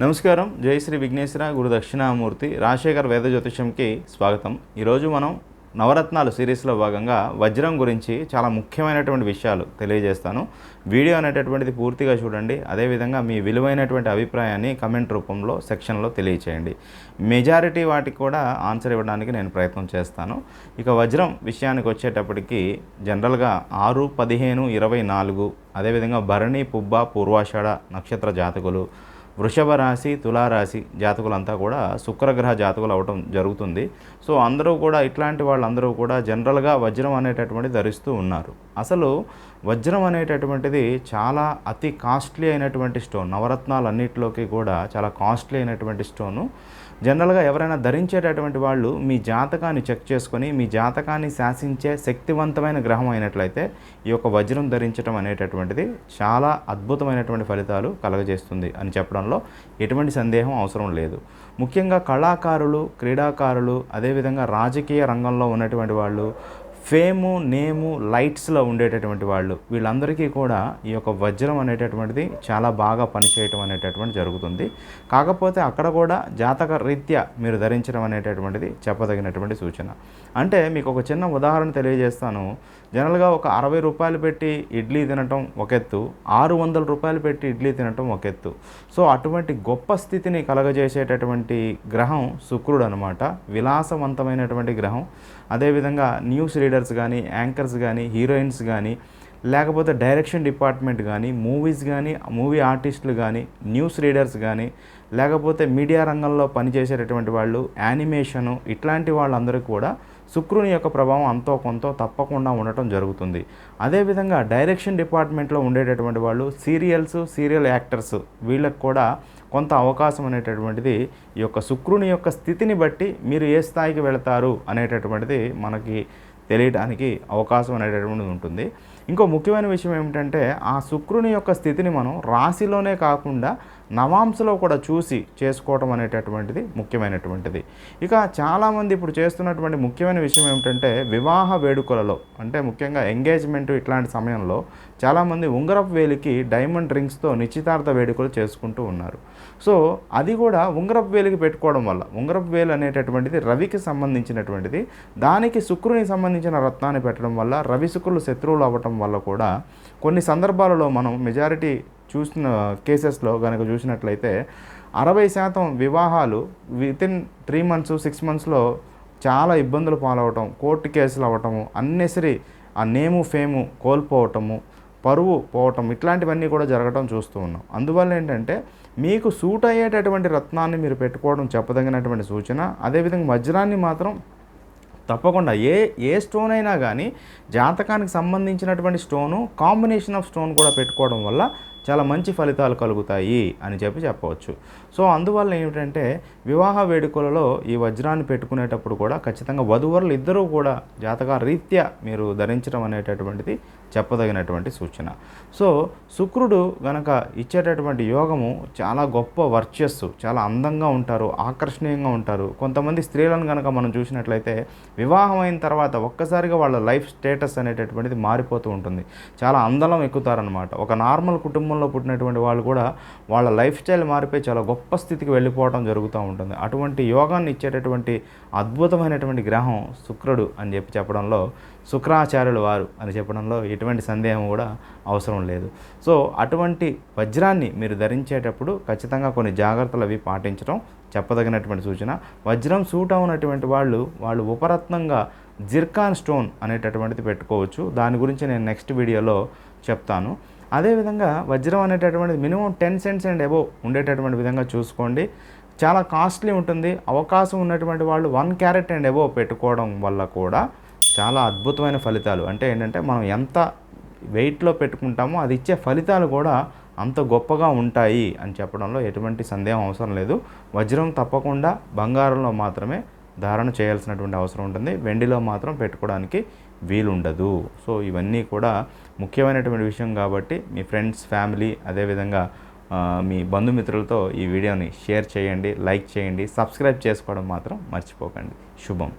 నమస్కారం. జై శ్రీ విఘ్నేశ్వర గురు దక్షిణామూర్తి రాజశేఖర్ వేద జ్యోతిషంకి స్వాగతం. ఈరోజు మనం నవరత్నాలు సిరీస్లో భాగంగా వజ్రం గురించి చాలా ముఖ్యమైనటువంటి విషయాలు తెలియజేస్తాను. వీడియో అనేటటువంటిది పూర్తిగా చూడండి. అదేవిధంగా మీ విలువైనటువంటి అభిప్రాయాన్ని కమెంట్ రూపంలో సెక్షన్లో తెలియచేయండి. మెజారిటీ వాటికి కూడా ఆన్సర్ ఇవ్వడానికి నేను ప్రయత్నం చేస్తాను. ఇక వజ్రం విషయానికి వచ్చేటప్పటికి జనరల్గా ఆరు పదిహేను ఇరవై నాలుగు అదేవిధంగా భరణి పుబ్బ పూర్వాషాఢ నక్షత్ర జాతకులు వృషభ రాశి తులారాశి జాతకులంతా కూడా శుక్రగ్రహ జాతకులు అవటం జరుగుతుంది. సో అందరూ కూడా ఇట్లాంటి వాళ్ళందరూ కూడా జనరల్గా వజ్రం అనేటటువంటి ధరిస్తూ ఉన్నారు. అసలు వజ్రం అనేటటువంటిది చాలా అతి కాస్ట్లీ అయినటువంటి స్టోన్. నవరత్నాలు అన్నిటిలోకి కూడా చాలా కాస్ట్లీ అయినటువంటి స్టోను. జనరల్గా ఎవరైనా ధరించేటటువంటి వాళ్ళు మీ జాతకాన్ని చెక్ చేసుకొని మీ జాతకాన్ని శాసించే శక్తివంతమైన గ్రహం అయినట్లయితే ఈ యొక్క వజ్రం ధరించడం అనేటటువంటిది చాలా అద్భుతమైనటువంటి ఫలితాలు కలగజేస్తుంది అని చెప్పడంలో ఎటువంటి సందేహం అవసరం లేదు. ముఖ్యంగా కళాకారులు క్రీడాకారులు అదేవిధంగా రాజకీయ రంగంలో ఉన్నటువంటి వాళ్ళు ఫేము నేము లైట్స్లో ఉండేటటువంటి వాళ్ళు. వీళ్ళందరికీ కూడా ఈ యొక్క వజ్రం అనేటటువంటిది చాలా బాగా పనిచేయటం అనేటటువంటి జరుగుతుంది. కాకపోతే అక్కడ కూడా జాతక రీత్యా మీరు ధరించడం అనేటటువంటిది చెప్పదగినటువంటి సూచన. అంటే మీకు ఒక చిన్న ఉదాహరణ తెలియజేస్తాను. జనరల్గా ఒక అరవై రూపాయలు పెట్టి ఇడ్లీ తినటం ఒక ఎత్తు ఆరు వందల రూపాయలు పెట్టి ఇడ్లీ తినటం ఒక ఎత్తు. సో అటువంటి గొప్ప స్థితిని కలగజేసేటటువంటి గ్రహం శుక్రుడు అనమాట విలాసవంతమైనటువంటి గ్రహం. అదేవిధంగా న్యూస్ రీడర్స్ కానీ యాంకర్స్ కానీ హీరోయిన్స్ కానీ లేకపోతే డైరెక్షన్ డిపార్ట్మెంట్ కానీ మూవీస్ కానీ మూవీ ఆర్టిస్టులు కానీ న్యూస్ రీడర్స్ కానీ లేకపోతే మీడియా రంగంలో పనిచేసేటటువంటి వాళ్ళు యానిమేషను ఇట్లాంటి వాళ్ళందరికీ కూడా శుక్రుని యొక్క ప్రభావం అంతో కొంత తప్పకుండా ఉండటం జరుగుతుంది. అదేవిధంగా డైరెక్షన్ డిపార్ట్మెంట్లో ఉండేటటువంటి వాళ్ళు సీరియల్స్ సీరియల్ యాక్టర్స్ వీళ్ళకి కూడా కొంత అవకాశం అనేటటువంటిది ఈ యొక్క శుక్రుని యొక్క స్థితిని బట్టి మీరు ఏ స్థాయికి వెళతారు అనేటటువంటిది మనకి తెలియడానికి అవకాశం అనేటటువంటిది ఉంటుంది. ఇంకో ముఖ్యమైన విషయం ఏమిటంటే ఆ శుక్రుని యొక్క స్థితిని మనం రాశిలోనే కాకుండా నవాంశలో కూడా చూసి చేసుకోవటం అనేటటువంటిది ముఖ్యమైనటువంటిది. ఇక చాలామంది ఇప్పుడు చేస్తున్నటువంటి ముఖ్యమైన విషయం ఏమిటంటే వివాహ వేడుకలలో అంటే ముఖ్యంగా ఎంగేజ్మెంట్ ఇట్లాంటి సమయంలో చాలామంది ఉంగరపు వేలికి డైమండ్ రింగ్స్తో నిశ్చితార్థ వేడుకలు చేసుకుంటూ ఉన్నారు. సో అది కూడా ఉంగరపు వేలికి పెట్టుకోవడం వల్ల ఉంగరపు వేలు అనేటటువంటిది రవికి సంబంధించినటువంటిది దానికి శుక్రునికి సంబంధించిన రత్నాన్ని పెట్టడం వల్ల రవి శుక్రులు శత్రువులు అవ్వటం వల్ల కూడా కొన్ని సందర్భాలలో మనం మెజారిటీ చూసిన కేసెస్లో కనుక చూసినట్లయితే అరవై శాతం వివాహాలు వితిన్ త్రీ మంత్స్ సిక్స్ మంత్స్లో చాలా ఇబ్బందులు పాలవటం కోర్టు కేసులు అవ్వటము అన్నెసరి ఆ నేము ఫేము కోల్పోవటము పరువు పోవటం ఇట్లాంటివన్నీ కూడా జరగటం చూస్తూ ఉన్నాం. అందువల్ల ఏంటంటే మీకు సూట్ అయ్యేటటువంటి రత్నాన్ని మీరు పెట్టుకోవడం చెప్పదగినటువంటి సూచన అదేవిధంగా వజ్రాన్ని మాత్రం తప్పకుండా ఏ ఏ స్టోన్ అయినా కానీ జాతకానికి సంబంధించినటువంటి స్టోను కాంబినేషన్ ఆఫ్ స్టోన్ కూడా పెట్టుకోవడం వల్ల చాలా మంచి ఫలితాలు కలుగుతాయి అని చెప్పి చెప్పవచ్చు. సో అందువల్ల ఏమిటంటే వివాహ వేడుకలలో ఈ వజ్రాన్ని పెట్టుకునేటప్పుడు కూడా ఖచ్చితంగా వధువరులు ఇద్దరూ కూడా జాతక రీత్యా మీరు ధరించడం అనేటటువంటిది చెప్పదగినటువంటి సూచన. సో శుక్రుడు గనక ఇచ్చేటటువంటి యోగము చాలా గొప్ప వర్చస్సు చాలా అందంగా ఉంటారు ఆకర్షణీయంగా ఉంటారు. కొంతమంది స్త్రీలను కనుక మనం చూసినట్లయితే వివాహం అయిన తర్వాత ఒక్కసారిగా వాళ్ళ లైఫ్ స్టేటస్ అనేటటువంటిది మారిపోతూ ఉంటుంది. చాలా అందలం ఎక్కుతారనమాట ఒక నార్మల్ కుటుంబం కుటుంబంలో పుట్టినటువంటి వాళ్ళు కూడా వాళ్ళ లైఫ్ స్టైల్ మారిపోయి చాలా గొప్ప స్థితికి వెళ్ళిపోవడం జరుగుతూ ఉంటుంది. అటువంటి యోగాన్ని ఇచ్చేటటువంటి అద్భుతమైనటువంటి గ్రహం శుక్రుడు అని చెప్పి చెప్పడంలో శుక్రాచార్యులు వారు అని చెప్పడంలో ఎటువంటి సందేహం కూడా అవసరం లేదు. సో అటువంటి వజ్రాన్ని మీరు ధరించేటప్పుడు ఖచ్చితంగా కొన్ని జాగ్రత్తలు అవి పాటించడం చెప్పదగినటువంటి సూచన. వజ్రం సూట్ అవునటువంటి వాళ్ళు వాళ్ళు ఉపరత్నంగా జిర్కాన్ స్టోన్ అనేటటువంటిది పెట్టుకోవచ్చు. దాని గురించి నేను నెక్స్ట్ వీడియోలో చెప్తాను. అదేవిధంగా వజ్రం అనేటటువంటిది minimum ten cents and above ఉండేటటువంటి విధంగా చూసుకోండి. చాలా కాస్ట్లీ ఉంటుంది. అవకాశం ఉన్నటువంటి వాళ్ళు వన్ క్యారెట్ అండ్ అబోవ్ పెట్టుకోవడం వల్ల కూడా చాలా అద్భుతమైన ఫలితాలు. అంటే ఏంటంటే మనం ఎంత వెయిట్లో పెట్టుకుంటామో అది ఇచ్చే ఫలితాలు కూడా అంత గొప్పగా ఉంటాయి అని చెప్పడంలో ఎటువంటి సందేహం అవసరం లేదు. వజ్రం తప్పకుండా బంగారంలో మాత్రమే ధారణ చేయాల్సినటువంటి అవసరం ఉంటుంది. వెండిలో మాత్రం పెట్టుకోవడానికి వీలుండదు. సో ఇవన్నీ కూడా ముఖ్యమైనటువంటి విషయం కాబట్టి మీ ఫ్రెండ్స్ ఫ్యామిలీ అదేవిధంగా మీ బంధుమిత్రులతో ఈ వీడియోని షేర్ చేయండి లైక్ చేయండి సబ్స్క్రైబ్ చేసుకోవడం మాత్రం మర్చిపోకండి. శుభం.